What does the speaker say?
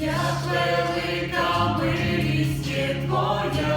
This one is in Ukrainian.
як велика милість твоя.